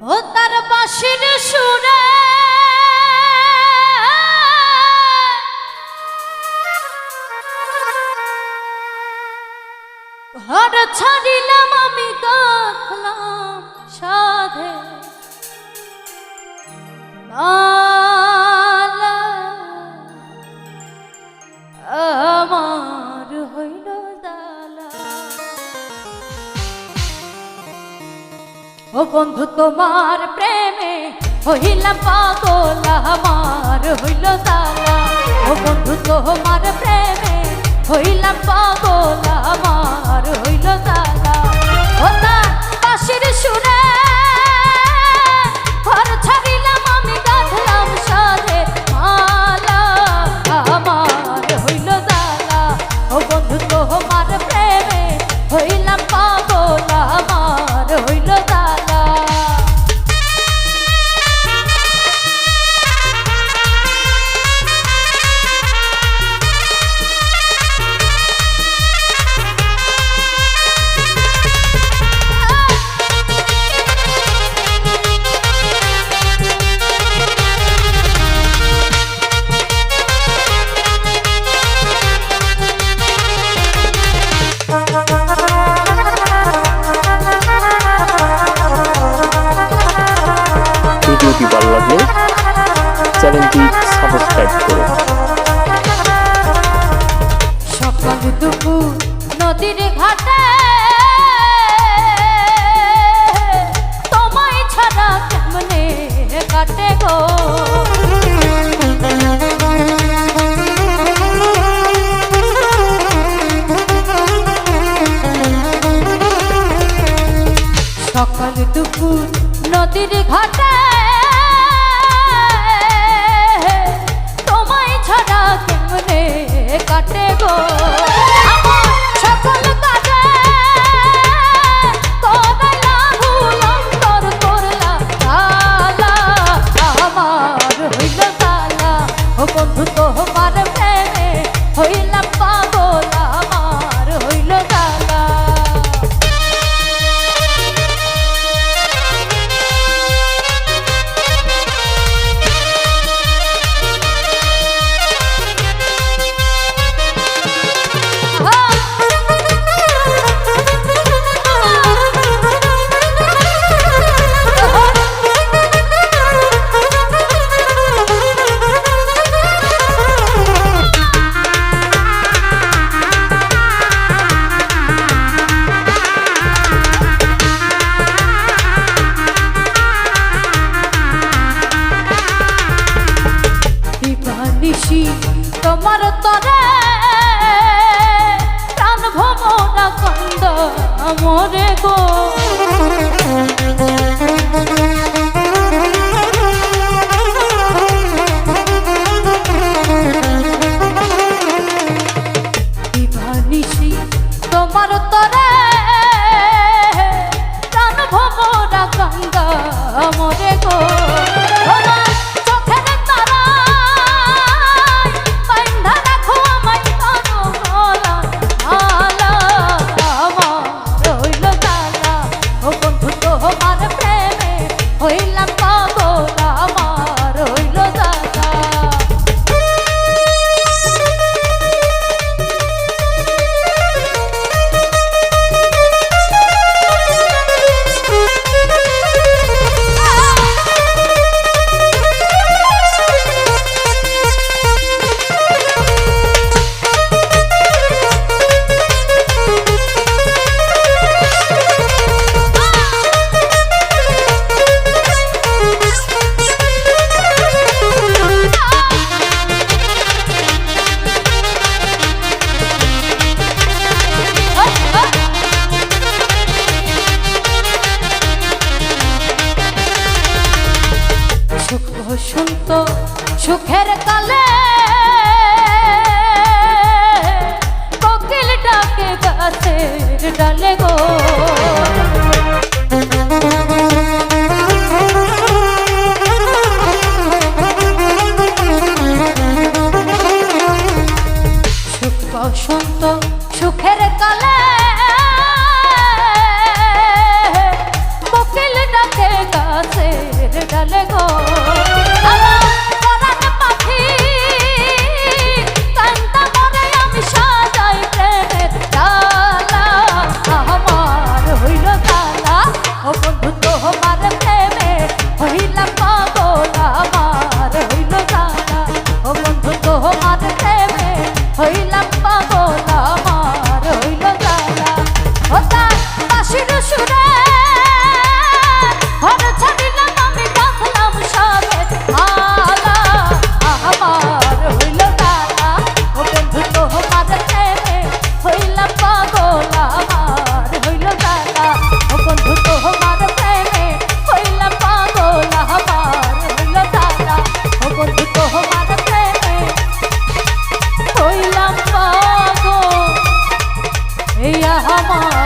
ও তার বাঁশির সুরে। ঘর ছাড়িলাম আমি দেখলাম সাধে। মালা ও বন্ধু, তোমার প্রেমে হইলাম পাগল আমার, হইল দাওয়া ও বন্ধু, তোমার প্রেমে হইলাম পাগল আমার। ভিডিওটি ভালো লাগলে? চ্যানেলটি সাবস্ক্রাইব করুন সকাল দুপুর, নদীর ঘাটে। তোমায় ছাড়া কেমনে কাটে গো? সকাল দুপুর, নদীর ঘাটে। কাটে গো। তোমার তরে প্রাণ ভমরা কন্দ মরে গো। কালে। কোকিল ডাকে গাছের ডালে গো। 妈妈。